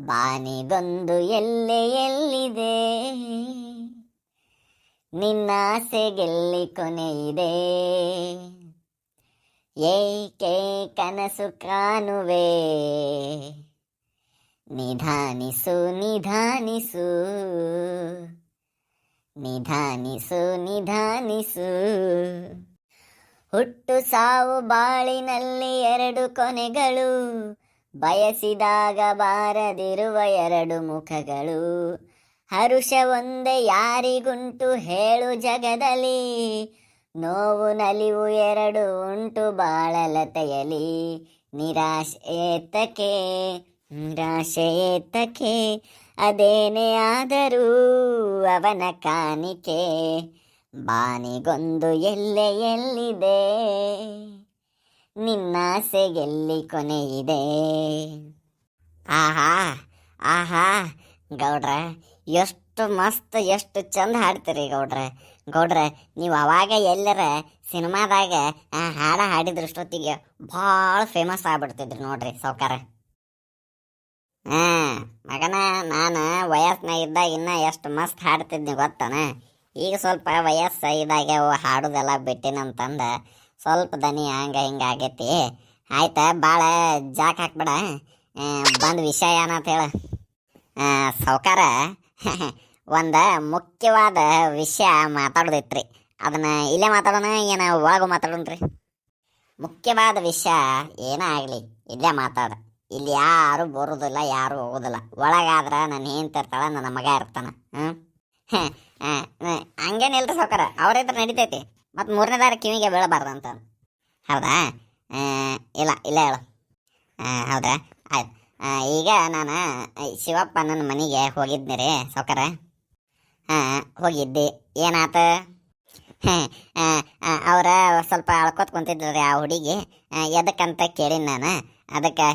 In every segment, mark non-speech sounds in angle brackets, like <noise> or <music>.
ಬಾನಿಗೊಂದು ಎಲ್ಲೆ ಎಲ್ಲಿದೆ? ನಿನ್ನಾಸೆಗೆಲ್ಲಿ ಕೊನೆಯಿದೆ ಏಕೆ ಕನಸು ಕಾಣುವೆ? ನಿಧಾನಿಸು ನಿಧಾನಿಸು. ನಿಧಾನಿಸು ನಿಧಾನಿಸು. ಹುಟ್ಟು ಸಾವು ಬಾಳಿನಲ್ಲಿ ಎರಡು ಕೊನೆಗಳು. ಬಯಸಿದಾಗ ಬಾರದಿರುವ ಎರಡು ಮುಖಗಳು. ಹರುಷ ಒಂದೇ ಯಾರಿಗುಂಟು ಹೇಳು ಜಗದಲ್ಲಿ. ನೋವು ನಲಿವು ಎರಡು ಉಂಟು ಬಾಳಲತೆಯಲಿ. ನಿರಾಶೆ ಏತಕ್ಕೆ? ನಿರಾಶೆ ಏತಕ್ಕೆ? ಅದೇನೇ ಆದರೂ ಅವನ ಕಾಣಿಕೆ. ಬಾನಿಗೊಂದು ಎಲ್ಲೆ ಎಲ್ಲಿದೆ ನಿನ್ನಾಸೆಗೆಲ್ಲಿ ಕೊನೆಯಿದೆ ಆಹಾ ಆಹಾ, ಗೌಡ್ರ, ಎಷ್ಟು ಮಸ್ತ್, ಎಷ್ಟು ಚಂದ ಹಾಡ್ತೀರಿ ಗೌಡ್ರ. ಗೌಡ್ರ, ನೀವು ಅವಾಗ ಎಲ್ಲರ ಸಿನಿಮಾದಾಗ ಹಾಡ ಹಾಡಿದ್ರಷ್ಟೊತ್ತಿಗೆ ಭಾಳ ಫೇಮಸ್ ಆಗ್ಬಿಡ್ತಿದ್ರಿ ನೋಡ್ರಿ ಸೌಕಾರ ಹಾಂ, ಮಗನ, ನಾನು ವಯಸ್ಸಿನಾಗ ಇದ್ದಾಗ ಇನ್ನ ಎಷ್ಟು ಮಸ್ತ್ ಹಾಡ್ತಿದ್ನಿ ಗೊತ್ತಾನ? ಈಗ ಸ್ವಲ್ಪ ವಯಸ್ಸು ಇದಾಗ ಅವು ಹಾಡೋದೆಲ್ಲ ಬಿಟ್ಟಿನಂತಂದ ಸ್ವಲ್ಪ ದನಿ ಹಂಗ ಹಿಂಗ ಆಗೈತಿ. ಆಯ್ತಾ ಭಾಳ ಜಾಕ್ ಹಾಕ್ಬೇಡ. ಬಂದು ವಿಷಯ ಏನಂತ ಹೇಳ. ಸಾವ್ಕಾರ, <laughs> ಒಂದು ಮುಖ್ಯವಾದ ವಿಷಯ ಮಾತಾಡೋದಿತ್ರಿ. ಅದನ್ನ ಇಲ್ಲೇ ಮಾತಾಡೋಣ, ಏನು ಒಳಗೆ ಮಾತಾಡೋಣ್ರಿ ಮುಖ್ಯವಾದ ವಿಷಯ ಏನೇ ಆಗಲಿ, ಇಲ್ಲೇ ಮಾತಾಡ. ಇಲ್ಲಿ ಯಾರು ಬರೋದಿಲ್ಲ, ಯಾರು ಹೋಗೋದಿಲ್ಲ. ಒಳಗಾದ್ರೆ ನನ್ನ ಹೆಂಡ್ತಿರ್ತಾಳ ನನ್ನ ಮಗ ಇರ್ತಾನೆ. ಹ್ಞೂ <laughs> ಹಂಗೇನಿಲ್ರಿ ಸಾವ್ಕಾರ. ಅವ್ರಿದ್ರೆ ನಡಿತೈತಿ. ಮತ್ತು ಮೂರನೇದಾರ ಕಿವಿಗೆ ಬೀಳಬಾರ್ದು ಅಂತ. ಹೌದಾ? ಇಲ್ಲ ಇಲ್ಲ ಹೇಳು. ಹೌದಾ? ಆಯ್ತು. ಈಗ ನಾನು ಶಿವಪ್ಪ ನನ್ನ ಮನೆಗೆ ಹೋಗಿದ್ನಿ ರೀ ಸೌಕರ ಹಾಂ ಹೋಗಿದ್ದೆ. ಏನಾತ? ಅವರ ಸ್ವಲ್ಪ ಅಳ್ಕೊತ್ ರೀ ಆ ಹುಡುಗಿ. ಎದಕ್ಕಂತ ಕೇಳಿನ ನಾನು? ಅದಕ್ಕೆ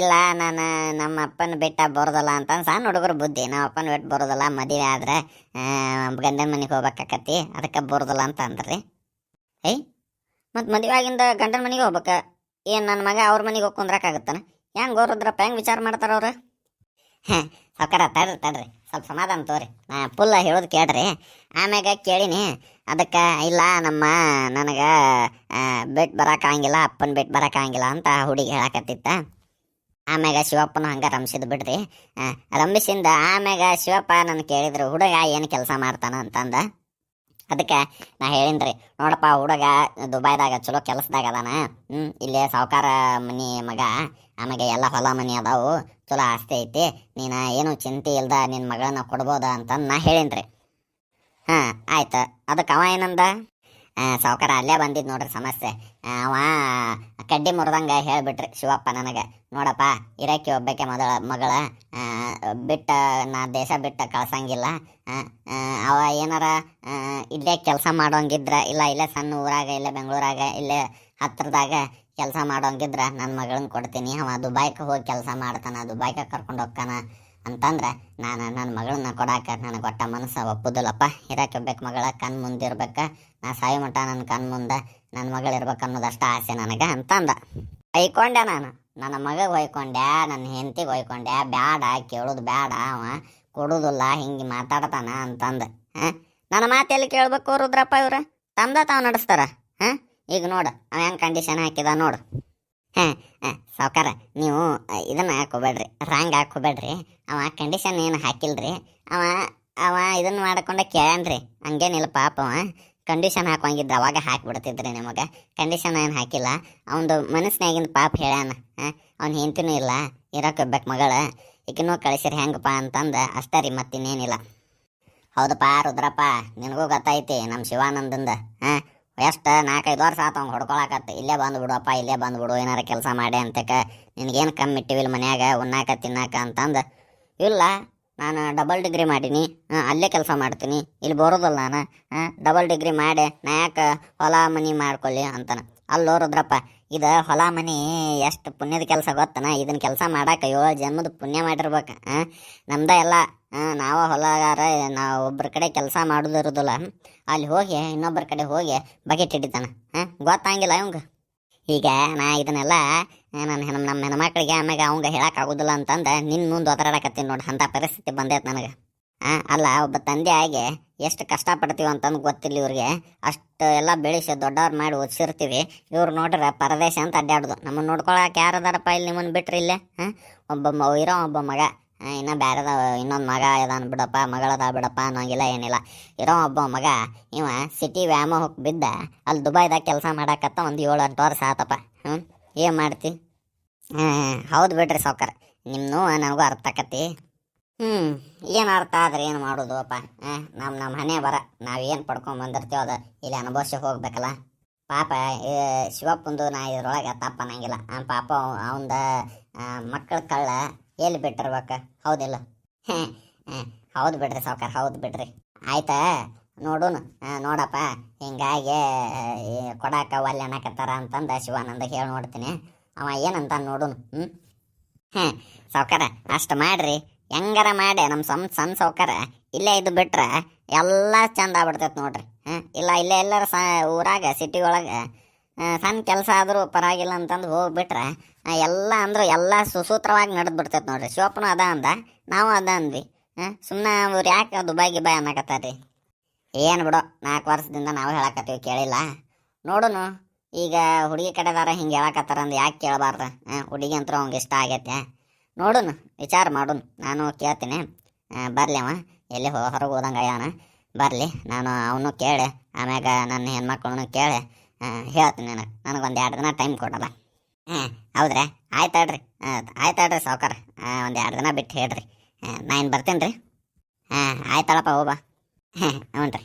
ಇಲ್ಲ, ನಾನು ನಮ್ಮ ಅಪ್ಪನ ಬಿಟ್ಟ ಬರೋದಲ್ಲ ಅಂತ ಸಣ್ಣ ಹುಡುಗರು ಬುದ್ಧಿ. ನಮ್ಮ ಅಪ್ಪನ ಬಿಟ್ಟು ಬರೋದಲ್ಲ, ಮದುವೆ ಆದ್ರೆ ಗಂಡನ ಮನೆಗೆ ಹೋಗ್ಬೇಕಾಕತಿ ಅದಕ್ಕೆ ಬರೋದಲ್ಲ ಅಂತ ಅಂದ್ರಿ. ಏಯ್, ಮತ್ತು ಮದುವೆ ಆಗಿಂದ ಗಂಡನ ಮನೆಗೆ ಹೋಗ್ಬೇಕ? ಏನು ನನ್ನ ಮಗ ಅವ್ರ ಮನೆಗೆ ಹೋಗಿ ಹೆಂಗೆ ಗೋರದ್ರಪ್ಪ ಹೆಂಗೆ ವಿಚಾರ ಮಾಡ್ತಾರ ಅವರು? ಹಾಂ ತಡ್ರಿ ತಡ್ರಿ. ಸ್ವಲ್ಪ ಸಮಾಧಾನ ತೋರಿ ನಾ ಫುಲ್ ಹೇಳೋದು ಕೇಳ್ರಿ. ಆಮ್ಯಾಗ ಕೇಳೀನಿ ಅದಕ್ಕೆ ಇಲ್ಲ ನಮ್ಮ ನನಗೆ ಬಿಟ್ಟು ಬರೋಕ್ಕಾಗಿಲ್ಲ ಅಪ್ಪನ ಬಿಟ್ಟು ಬರೋಕ್ಕಾಗಂಗಿಲ್ಲ ಅಂತ ಹುಡುಗಿ ಹೇಳಕತ್ತಿತ್ತ ಆಮ್ಯಾಗ ಶಿವಪ್ಪನ ಹಂಗೆ ರಂಭಿಸಿದ್ ಬಿಡ್ರಿ. ಆ, ರಂಭಿಸಿಂದ ಆಮ್ಯಾಗ ಶಿವಪ್ಪ ನನ್ನ ಕೇಳಿದ್ರು ಹುಡುಗ ಏನು ಕೆಲಸ ಮಾಡ್ತಾನ? ಅಂತಂದ. ಅದಕ್ಕೆ ನಾ ಹೇಳಿನ್ರಿ ನೋಡಪ್ಪ ಹುಡುಗ ದುಬೈದಾಗ ಚಲೋ ಕೆಲಸದಾಗ ಅದಾನ ಹ್ಞೂ ಇಲ್ಲೇ ಸಾವುಕಾರ ಮನಿ ಮಗ ಆಮೇಲೆ ಎಲ್ಲ ಹೊಲ ಮನಿ ಅದಾವು, ಚಲೋ ಆಸ್ತಿ ಐತಿ, ನೀನು ಏನು ಚಿಂತೆ ಇಲ್ದ ನಿನ್ನ ಮಗಳನ್ನ ಕೊಡ್ಬೋದ ಅಂತ ನಾ ಹೇಳಿನ್ರಿ ಹಾಂ, ಆಯ್ತು ಅದಕ್ಕೆ ಅವ ಏನಂದ? ಸಾವುಕಾರ ಅಲ್ಲೇ ಬಂದಿದ್ದು ನೋಡ್ರಿ ಸಮಸ್ಯೆ ಅವ ಕಡ್ಡಿ ಮುರಿದಂಗ ಹೇಳ್ಬಿಟ್ರಿ ಶಿವಪ್ಪ ನನಗೆ. ನೋಡಪ್ಪ ಇರಕ್ಕೆ ಒಬ್ಬಕ್ಕೆ ಮೊದಲ ಮಗಳ ಬಿಟ್ಟ, ನಾ ದೇಶ ಬಿಟ್ಟ ಕಳ್ಸಂಗಿಲ್ಲ. ಅವ ಏನಾರ ಇಲ್ಲೇ ಕೆಲಸ ಮಾಡೋಂಗಿದ್ರ, ಇಲ್ಲ ಇಲ್ಲೇ ಸಣ್ಣ ಊರಾಗ, ಇಲ್ಲೇ ಬೆಂಗಳೂರಾಗ, ಇಲ್ಲೇ ಹತ್ರದಾಗ ಕೆಲಸ ಮಾಡೋಂಗಿದ್ರ ನನ್ನ ಮಗಳನ್ನ ಕೊಡ್ತೀನಿ, ಅವ ದುಬಾಯ್ಗೆ ಹೋಗಿ ಕೆಲಸ ಮಾಡ್ತಾನ ದುಬಾಯ್ಗೆ ಕರ್ಕೊಂಡು ಹೋಗ್ತಾನ ಅಂತಂದ್ರೆ ನಾನು ನನ್ನ ಮಗಳನ್ನ ಕೊಡಾಕ ನನಗೆ ಒಟ್ಟ ಮನಸ್ಸು ಒಪ್ಪುದಿಲ್ಲಪ್ಪ. ಇರಕ್ಕೆ ಒಬ್ಬಕ್ಕೆ ಮಗಳ, ಕಣ್ ಮುಂದಿರ್ಬೇಕು. ನಾ ಸಾಯಿ ಮಟ್ಟ ನನ್ನ ಕಣ್ ಮುಂದೆ. ನನ್ನ ಮಗಳು ಅನ್ನೋದಷ್ಟು ಆಸೆ ನನಗೆ ಅಂತಂದ. ಒಯ್ಕೊಂಡೆ ನಾನು. ನನ್ನ ಮಗಗೆ ಒಯ್ಕೊಂಡೆ ನನ್ನ ಹೆಂಡತಿಗೆ ಒಯ್ಕೊಂಡೆ ಬೇಡ ಕೇಳೋದು ಬ್ಯಾಡ ಅವ. ಕೊಡೋದಿಲ್ಲ, ಹಿಂಗೆ ಮಾತಾಡ್ತಾನ ಅಂತಂದ. ಹಾಂ? ನನ್ನ ಮಾತೆಲ್ಲಿ ಕೇಳಬೇಕು ರುದ್ರಪ್ಪ ಇವ್ರ? ತಮ್ದ ತಾವು ನಡೆಸ್ತಾರ. ಹಾಂ? ಈಗ ನೋಡು, ಅವ ಹೆಂಗೆ ಕಂಡೀಷನ್ ಹಾಕಿದ ನೋಡು. ಹಾಂ ಹಾಂ, ಸಾವ್ಕಾರ, ನೀವು ಇದನ್ನ ಹಾಕೋಬೇಡ್ರಿ ರಾಂಗ್ ಹಾಕೋಬೇಡ್ರಿ ಅವ ಕಂಡೀಷನ್ ಏನು ಹಾಕಿಲ್ರಿ? ಅವ ಅವ ಇದನ್ನ ಮಾಡ್ಕೊಂಡ ಕೇಳನ್ರಿ. ಹಂಗೇನಿಲ್ಲ ಪಾಪ ಅವ. ಕಂಡೀಷನ್ ಹಾಕೋಂಗಿದ್ರ ಅವಾಗ ಹಾಕ್ಬಿಡ್ತಿದ್ರಿ ನಿಮಗೆ. ಕಂಡೀಷನ್ ಏನು ಹಾಕಿಲ್ಲ. ಅವನದು ಮನಸ್ಸಿನಾಗಿಂದ ಪಾಪ ಹೇಳ್ಯಾನ ಅವ್ನು ಹೆಂಡ್ತಿನೂ ಇಲ್ಲ, ಇರೋಕೆ ಬೇಕು ಮಗಳ ಈಗಿನೂ ಕಳಿಸಿರಿ ಹೆಂಗಪ್ಪ ಅಂತಂದು, ಅಷ್ಟೇ ರೀ ಮತ್ತಿನ್ನೇನಿಲ್ಲ. ಹೌದಪ್ಪ ರುದ್ರಪ್ಪ, ನಿನಗೂ ಗೊತ್ತೈತಿ ನಮ್ಮ ಶಿವಾನಂದಂದ ಹಾಂ ಎಷ್ಟು ನಾಲ್ಕೈದು ವರ್ಷ ಆತ ಅವ್ನು ಹೊಡ್ಕೊಳಕತ್ತ ಇಲ್ಲೇ ಬಂದು ಬಿಡುವಪ್ಪ, ಇಲ್ಲೇ ಬಂದು ಬಿಡು, ಏನಾರ ಕೆಲಸ ಮಾಡಿ ಅಂತಕ, ನಿನಗೇನು ಕಮ್ಮಿ ಇಟ್ಟಿವಿಲ್ಲ ಮನ್ಯಾಗ, ಉಣ್ಣಾಕ, ತಿನ್ನಾಕ ಅಂತಂದು. ಇಲ್ಲ ನಾನು ಡಬಲ್ ಡಿಗ್ರಿ ಮಾಡೀನಿ ಅಲ್ಲೇ ಕೆಲಸ ಮಾಡ್ತೀನಿ, ಇಲ್ಲಿ ಬರೋದಲ್ಲ ನಾನು ಡಬಲ್ ಡಿಗ್ರಿ ಮಾಡಿ, ನಾ ಯಾಕೆ ಹೊಲ ಮನಿ ಮಾಡ್ಕೊಳ್ಳಿ ಅಂತಾನೆ. ಅಲ್ಲೋ ಇದು ಹೊಲ ಮನಿ ಎಷ್ಟು ಪುಣ್ಯದ ಕೆಲಸ ಗೊತ್ತನ? ಇದನ್ನ ಕೆಲಸ ಮಾಡಕ್ಕೆ ಏಳು ಜನ್ಮದ ಪುಣ್ಯ ಮಾಡಿರ್ಬೇಕು ನಮ್ದೆ ಎಲ್ಲ ನಾವು ಹೊಲಗಾರ, ನಾವು ಒಬ್ಬರ ಕಡೆ ಕೆಲಸ ಮಾಡೋದಿರೋದಿಲ್ಲ ಅಲ್ಲಿ ಹೋಗಿ ಇನ್ನೊಬ್ಬರ ಕಡೆ ಹೋಗಿ ಬಕೆಟ್ ಹಿಡಿತಾನೆ, ಹಾಂ? ಗೊತ್ತಾಗಿಲ್ಲ ಅವಂಗ ಈಗ ನಾ ಇದನ್ನೆಲ್ಲ ನನ್ನ ಹೆಣ್ ನಮ್ಮ ಹೆಣ್ಮಕ್ಳಿಗೆ ಆಮ್ಯಾಗ ಅವಂಗ ಹೇಳಕ್ಕಾಗೋದಿಲ್ಲ ಅಂತಂದು ನಿನ್ನ ಮುಂದೆ ಒದರಾಡಕತ್ತೀನಿ ನೋಡಿ ಅಂಥ ಪರಿಸ್ಥಿತಿ ಬಂದೈತೆ ನನಗೆ. ಆ, ಅಲ್ಲ ಒಬ್ಬ ತಂದೆ ಆಗಿ ಎಷ್ಟು ಕಷ್ಟಪಡ್ತೀವಿ ಅಂತಂದು ಗೊತ್ತಿಲ್ಲ ಇವ್ರಿಗೆ. ಅಷ್ಟು ಎಲ್ಲ ಬೆಳೆಸಿ ದೊಡ್ಡವ್ರು ಮಾಡಿ ಓದಿಸಿರ್ತೀವಿ ಇವ್ರು ನೋಡ್ರೆ ಪರದೇಶ ಅಂತ ಅಡ್ಡಾಡೋದು ನಮ್ಮನ್ನು ನೋಡ್ಕೊಳಕ್ಕೆ ಯಾರದಾರಪ್ಪ ಇಲ್ಲಿ ನಿಮ್ಮನ್ನು ಬಿಟ್ರಿ ಇಲ್ಲೇ? ಹಾಂ ಒಬ್ಬ ಇರೋ ಒಬ್ಬ ಮಗ. ಇನ್ನ ಬೇರೆದ ಇನ್ನೊಂದು ಮಗ ಇದಾನ ಬಿಡಪ್ಪ ಮಗಳದ ಬಿಡಪ್ಪ ಅನ್ನೋಂಗಿಲ್ಲ ಏನಿಲ್ಲ. ಇರೋ ಒಬ್ಬ ಮಗ ಇವ ಸಿಟಿ ವ್ಯಾಮ ಹೋಗಿ ಬಿದ್ದ ಅಲ್ಲಿ ದುಬೈದಾಗ ಕೆಲಸ ಮಾಡಾಕತ್ತ ಒಂದು ಏಳು ಎಂಟು ವರ್ಷ ಆತಪ್ಪ. ಹ್ಞೂ ಏನು ಮಾಡ್ತಿ? ಹಾಂ ಹೌದು ಬಿಡ್ರಿ ಸಾವ್ಕಾರ. ನಿಮ್ಮ ನೋವು ನನಗೂ ಅರ್ಥ ಆಕತಿ ಹ್ಞೂ ಏನು ಅರ್ಥ ಆದ್ರೆ ಏನು ಮಾಡೋದು ಅಪ್ಪ ಹಾಂ ನಮ್ಮ ನಮ್ಮ ಹಣೆ ಬರ ನಾವೇನು ಪಡ್ಕೊಂಡ್ ಬಂದಿರ್ತೀವೋ ಅದು ಇಲ್ಲಿ ಅನುಭವಿಸಿ ಹೋಗ್ಬೇಕಲ್ಲ. ಪಾಪ ಶಿವಪ್ಪಂದು ನಾ ಇದ್ರೊಳಗೆ ತಪ್ಪ ಅನ್ನಂಗಿಲ್ಲ. ಆ ಪಾಪ ಅವಂದ ಮಕ್ಕಳ ಕಳ್ಳ ಎಲ್ಲಿ ಬಿಟ್ಟಿರ್ಬೇಕು? ಹೌದಿಲ್ಲ. ಹೌದು ಬಿಡ್ರಿ ಸಾವ್ಕಾರ, ಹೌದು ಬಿಡ್ರಿ. ಆಯ್ತಾ? ನೋಡೋಣ ನೋಡಪ್ಪ. ಹಿಂಗಾಗಿ ಕೊಡಾಕ ಒಲ್ಲೆ ಅನ್ನಕತ್ತಾರ ಅಂತಂದು ಶಿವಾನಂದ ಹೇಳಿ ನೋಡ್ತೀನಿ. ಅವ ಏನಂತ ನೋಡುನು ಹ್ಞೂ ಹಾಂ, ಸಾವ್ಕಾರ, ಅಷ್ಟು ಮಾಡ್ರಿ. ಹೆಂಗಾರ ಮಾಡಿ ನಮ್ಮ ಸಣ್ಣ ಸಣ್ಣ ಸಾವ್ಕಾರ. ಇಲ್ಲೇ ಇದು ಬಿಟ್ರೆ ಎಲ್ಲ ಚಂದ ಆಗ್ಬಿಡ್ತೈತೆ ನೋಡ್ರಿ, ಹಾಂ? ಇಲ್ಲ, ಇಲ್ಲೇ ಎಲ್ಲರ ಸ, ಊರಾಗ ಸಿಟಿ ಒಳಗೆ ಸಣ್ಣ ಕೆಲಸ ಆದರೂ ಪರವಾಗಿಲ್ಲ ಅಂತಂದು ಹೋಗ್ಬಿಟ್ರೆ ಎಲ್ಲ ಅಂದ್ರೆ ಎಲ್ಲ ಸುಸೂತ್ರವಾಗಿ ನಡೆದು ಬಿಡ್ತೈತೆ ನೋಡ್ರಿ. ಶಿವಪ್ಪನು ಅದ ಅಂದ, ನಾವು ಅದ ಅಂದ್ವಿ ಸುಮ್ಮನೆ ಅವ್ರು ಯಾಕೆ ದುಬಾಯಿ ಬಾಯ್ ಅನ್ನಕತ್ತಾರ್ರಿ ಏನು ಬಿಡೋ, ನಾಲ್ಕು ವರ್ಷದಿಂದ ನಾವು ಹೇಳಕತ್ತೀವಿ ಕೇಳಿಲ್ಲ. ನೋಡುನು. ಈಗ ಹುಡುಗಿ ಕಡೆದಾರ ಹಿಂಗೆ ಹೇಳಕತ್ತಾರ ಅಂದ್ ಯಾಕೆ ಕೇಳಬಾರ್ದ ಹುಡುಗಿ ಅಂತೂ ಅವ್ನಿಗೆ ಇಷ್ಟ ಆಗೈತೆ ನೋಡೋಣ ವಿಚಾರ ಮಾಡುನು ನಾನು ಕೇಳ್ತೀನಿ ಬರಲಿ ಅವ ಎಲ್ಲಿ ಹೊ ಹೊರಗೆ ಹೋದಂಗೆ ಅಯ್ಯಾನ ಬರಲಿ ನಾನು ಅವನು ಕೇಳಿ ಆಮ್ಯಾಗ ನನ್ನ ಹೆಣ್ಮಕ್ಳನ್ನು ಕೇಳಿ ಹೇಳ್ತೀನಿ ನನಗೆ ನನಗೊಂದು ಎರಡು ದಿನ ಟೈಮ್ ಕೊಡಲ್ಲ ಹಾಂ ಹೌದ್ರಾ ಆಯ್ತು ಹೇಳ್ರಿ ಸಾವ್ಕಾರ ಒಂದು ಎರಡು ದಿನ ಬಿಟ್ಟು ಹೇಳ್ರಿ ನಾನು ಬರ್ತೀನಿ ರೀ ಹಾಂ ಆಯ್ತಳಪ್ಪ ಹೋಗ ಹಾಂ ಹ್ಞೂ ರೀ